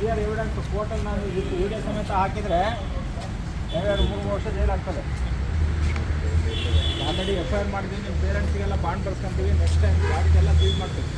ಕೋರ್ಟಲ್ಲಿ ನಾನು ಇದಕ್ಕೆ ವಿಡಿಯೋ ಸಮೇತ ಹಾಕಿದರೆ ಎರಡು, ಮೂರು ವರ್ಷ ಜೈಲು ಆಗ್ತದೆ. ಆಲ್ರೆಡಿ ಎಫ್ ಐ ಆರ್ ಮಾಡಿದ್ದೀನಿ ನಿಮ್ಮ ಪೇರೆಂಟ್ಸಿಗೆಲ್ಲ ಬಾಂಡ್ ಬರ್ಸ್ಕೊಂತೀವಿ ನೆಕ್ಸ್ಟ್ ಟೈಮ್ ಗಾಡಿಗೆಲ್ಲ ಸೀಸ್ ಮಾಡ್ತೀವಿ.